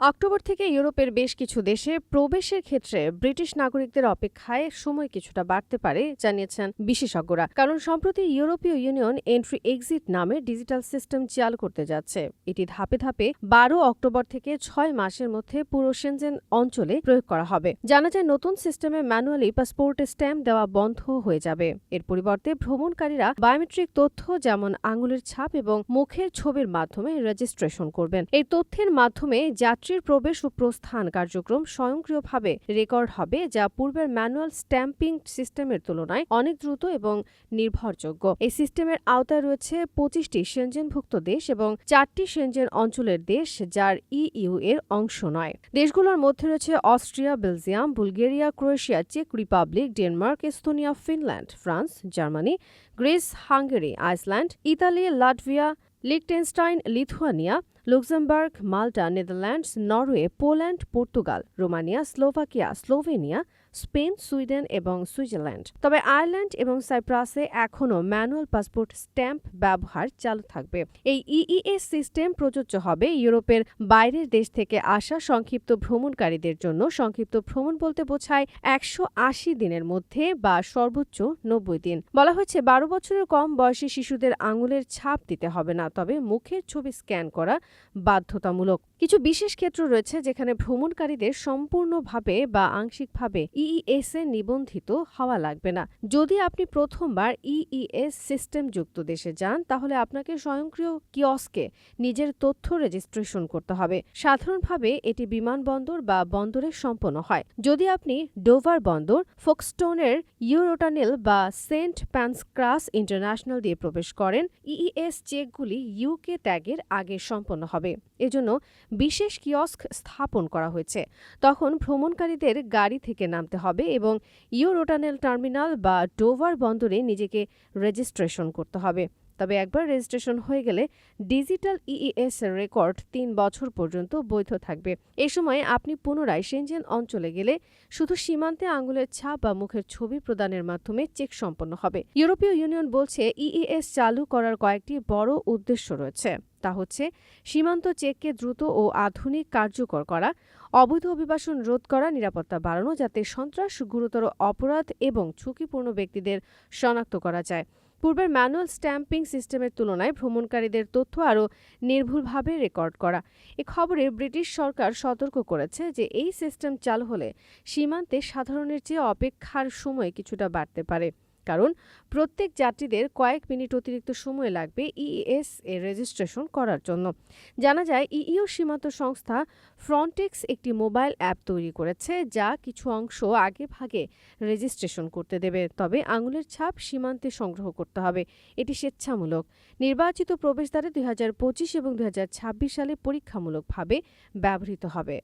October থেকে ইউরোপের বেশ কিছু দেশে প্রবেশের ক্ষেত্রে ব্রিটিশ নাগরিকদের অপেক্ষায় সময় কিছুটা বাড়তে পারে, জানিয়েছেন বিশেষজ্ঞরা। কারণ সম্প্রতি ইউরোপীয় ইউনিয়ন এন্ট্রি এক্সিট নামে ডিজিটাল সিস্টেম চালু করতে যাচ্ছে। এটি ধাপে ধাপে বারো অক্টোবর থেকে ছয় মাসের মধ্যে পুরো সেনজেন অঞ্চলে প্রয়োগ করা হবে। জানা যায়, নতুন সিস্টেমে ম্যানুয়ালি পাসপোর্টে স্ট্যাম্প দেওয়া বন্ধ হয়ে যাবে। এর পরিবর্তে ভ্রমণকারীরা বায়োমেট্রিক তথ্য যেমন আঙুলের ছাপ এবং মুখের ছবির মাধ্যমে রেজিস্ট্রেশন করবেন। এই তথ্যের মাধ্যমে যাত্রীর প্রবেশ ও প্রস্থান কার্যক্রম স্বয়ংক্রিয়ভাবে রেকর্ড হবে, যা পূর্বের ম্যানুয়াল স্ট্যাম্পিং সিস্টেমের তুলনায় অনেক দ্রুত এবং নির্ভরযোগ্য। এই সিস্টেমের আওতায় রয়েছে পঁচিশটি সেনজেনভুক্ত দেশ এবং চারটি সেনজেন অঞ্চলের দেশ, যার ইইউ এর অংশ নয়। দেশগুলোর মধ্যে রয়েছে Austria, Belgium, Bulgaria, Croatia, check Republic, Denmark, Estonia, Finland, France, Germany, Greece, Hungary, Iceland, Italy, Latvia Liechtenstein Lithuania Luxembourg Malta Netherlands Norway Poland Portugal Romania Slovakia Slovenia Spain, Sweden এবং সুইজারল্যান্ড। তবে Ireland এবং সাইপ্রাসে এখনও manual passport stamp ব্যবহার চালু থাকবে। এই EES system প্রযোজ্য হবে ইউরোপের বাইরের দেশ থেকে আসা সংক্ষিপ্ত ভ্রমণকারীদের জন্য। সংক্ষিপ্ত ভ্রমণ বলতে বোঝায় একশো আশি দিনের মধ্যে বা সর্বোচ্চ নব্বই দিন। বলা হয়েছে, বারো বছরের কম বয়সী শিশুদের আঙুলের ছাপ দিতে হবে না, তবে মুখের ছবি স্ক্যান করা বাধ্যতামূলক। কিছু বিশেষ ক্ষেত্র রয়েছে যেখানে ভ্রমণকারীদের সম্পূর্ণভাবে বা আংশিকভাবে ইইএস এ নিবন্ধিত হওয়া লাগবে না। যদি আপনি প্রথমবার ইইএস সিস্টেম যুক্ত দেশে যান, তাহলে আপনাকে স্বয়ংক্রিয় কিয়স্কে নিজের তথ্য রেজিস্ট্রেশন করতে হবে। সাধারণভাবে এটি বিমানবন্দর বা বন্দরে সম্পন্ন হয়। যদি আপনি ডোভার বন্দর, ফোকস্টোনের ইউরোটানেল বা সেন্ট প্যান্সক্রাস ইন্টারন্যাশনাল দিয়ে প্রবেশ করেন ইইএস চেকগুলি ইউকে ত্যাগের আগে সম্পন্ন হবে। এজন্য বিশেষ কিয়স্ক স্থাপন করা হয়েছে। তখন ভ্রমণকারীদের গাড়ি থেকে নামতে হবে এবং ইউরোটানেল টার্মিনাল বা ডোভার বন্দরে নিজেকে রেজিস্ট্রেশন করতে হবে। তবে একবার রেজিস্ট্রেশন হয়ে গেলে ডিজিটাল ইইএস রেকর্ড তিন বছর পর্যন্ত বৈধ থাকবে। এ সময় আপনি পুনরায় সেনজেন অঞ্চলে গেলে শুধু সীমান্তে আঙুলের ছাপ বা মুখের ছবি প্রদানের মাধ্যমে চেক সম্পন্ন হবে। ইউরোপীয় ইউনিয়ন বলছে ইইএস চালু করার কয়েকটি বড় উদ্দেশ্য রয়েছে। তা হচ্ছে সীমান্ত চেককে দ্রুত ও আধুনিক কার্যকর করা, অবৈধ অভিবাসন রোধ করা, নিরাপত্তা বাড়ানো যাতে সন্ত্রাস, গুরুতর অপরাধ এবং ঝুঁকিপূর্ণ ব্যক্তিদের শনাক্ত করা যায়। পূর্বের ম্যানুয়াল স্ট্যাম্পিং সিস্টেমের তুলনায় ভ্রমণকারীদের তথ্য আরও নির্ভুলভাবে রেকর্ড করা। এ খবরে ব্রিটিশ সরকার সতর্ক করেছে যে এই সিস্টেম চালু হলে সীমান্তে সাধারণের চেয়ে অপেক্ষার সময় কিছুটা বাড়তে পারে। কারণ প্রত্যেক যাত্রীদের কয়েক মিনিট অতিরিক্ত সময় লাগবে ইএস এর রেজিস্ট্রেশন করার জন্য। জানা যায় ইইও সীমান্ত সংস্থা ফ্রন্টেক্স একটি মোবাইল অ্যাপ তৈরি করেছে যা কিছু অংশ আগে ভাগে রেজিস্ট্রেশন করতে দেবে। তবে আঙুলের ছাপ সীমান্তে সংগ্রহ করতে হবে, এটি স্বেচ্ছামূলক। নির্বাচিত প্রবেশদ্বারে দুই এবং দুই হাজার ছাব্বিশ সালে পরীক্ষামূলকভাবে ব্যবহৃত হবে।